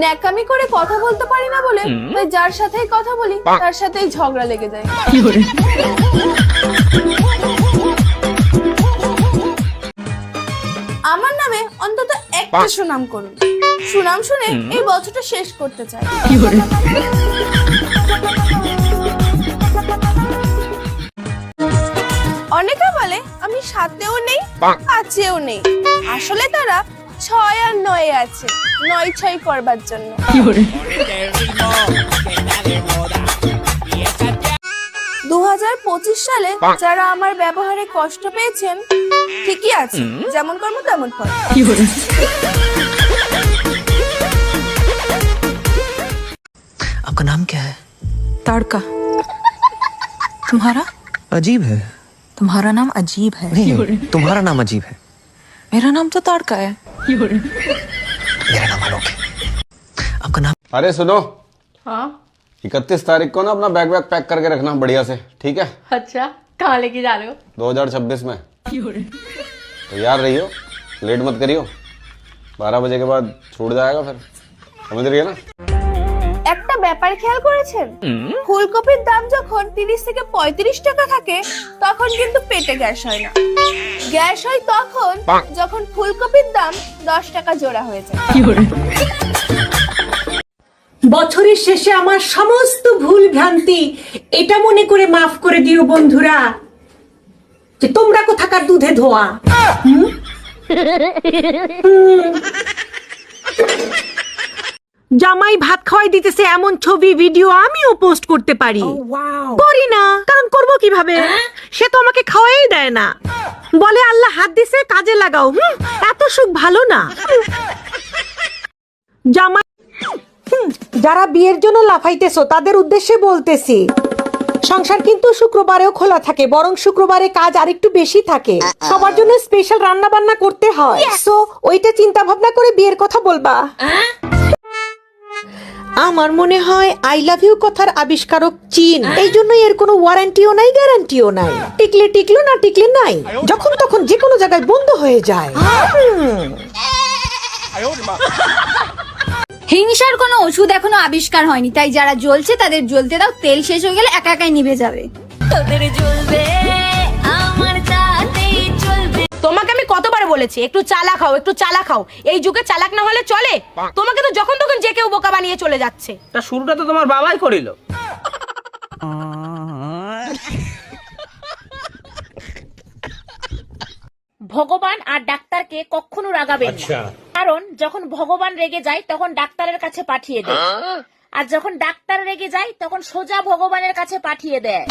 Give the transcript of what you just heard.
ন্যাকামি করে কথা বলতে পারি না বলে তাই যার সাথেই কথা বলি তার সাথেই ঝগড়া লেগে যায়। আমার নামে অন্তত একটা সুনাম করুন। সুনাম শুনে এই বছরটা শেষ করতে চাই। অনেকে বলে আমি সাথেও নেই পাঁচেও নেই। আসলে তারা ছয় আর নয় আছে নয় ছয় করবার জন্য দু হাজার পঁচিশ সালে যারা আমার ব্যবহারে কষ্ট পেয়েছেন ঠিকই আছে যেমন কর্ম তেমন ফল आपका नाम क्या है तड़का तुम्हारा अजीब है तुम्हारा नाम अजीब है नहीं नहीं, तुम्हारा नाम अजीब है मेरा नाम तो तड़का है मेरा नाम आलोक है आपका नाम अरे सुनो। हाँ। इकतीस तारीख को ना अपना बैग बैग पैक करके रखना बढ़िया से ठीक है? अच्छा कहाँ लेके जा रहे हो? 2026 में। तो रहियो लेट मत करियो। बारह बजे के बाद छूट जाएगा फिर। समझ रही है ना? ব্যাপার খেয়াল করেছেন? ফুলকপির দাম যখন তিরিশ থেকে পঁয়ত্রিশ টাকা থাকে তখন কিন্তু পেটে গ্যাস হয় না। গ্যাস হয় তখন যখন ফুলকপির দাম দশ টাকা জোড়া হয়ে যায়। বছরের শেষে আমার সমস্ত ভুল ভ্রান্তি এটা মনে করে মাফ করে দিও বন্ধুরা যে তোমরা কোথাকার দুধে ধোয়া? হুম? জামাই ভাত খাওয়াই দিতেছে এমন ছবি ভিডিও আমিও পোস্ট করতে পারি। করি না কারণ করব কীভাবে? সে তো আমাকে খাওয়াই দেয় না। বলে আল্লাহ হাত দিছে কাজে লাগাও হুম? এত সুখ ভালো না। জামাই হুম, যারা বিয়ের জন্য লাফাইতেছো তাদের উদ্দেশ্যে বলতেছি সংসার কিন্তু শুক্রবারেও খোলা থাকে বরং শুক্রবারে কাজ আরেকটু বেশি থাকে। সবার জন্য স্পেশাল রান্না বান্না করতে হয়। সো ওইটা চিন্তা ভাবনা করে বিয়ের কথা বলবা। আমার মনে হয় আই লাভ ইউ কথার আবিষ্কারক চীন। এই জন্য এর কোনো ওয়ারেন্টিও নাই গ্যারান্টিও নাই। টিকলে টিকলো না টিকলে নাই। যখন তখন যে কোনো জায়গায় বন্ধ হয়ে যায়। হিংসার কোনো ওষুধ এখনও আবিষ্কার হয়নি। তাই যারা জ্বলছে তাদের জ্বলতে দাও তেল শেষ হয়ে গেলে একা একাই নিভে যাবে। তোদের জ্বলবে আমার তাতেই চলবে। তোমাকে আমি বলেছি একটু চালা খাও একটু চালা খাও এই যুগে চালাক না হলে চলে? তোমাকে তো যখন তখন যে কেউ বোকা বানিয়ে চলে যাচ্ছে। তা শুরুটা তো তোমার বাবাই করিল। ভগবান আর ডাক্তারকে কখনো রাগাবেন না। কারণ যখন ভগবান রেগে যায় তখন ডাক্তারের কাছে পাঠিয়ে দেয়। আর যখন ডাক্তার রেগে যায় তখন সোজা ভগবানের কাছে পাঠিয়ে দেয়।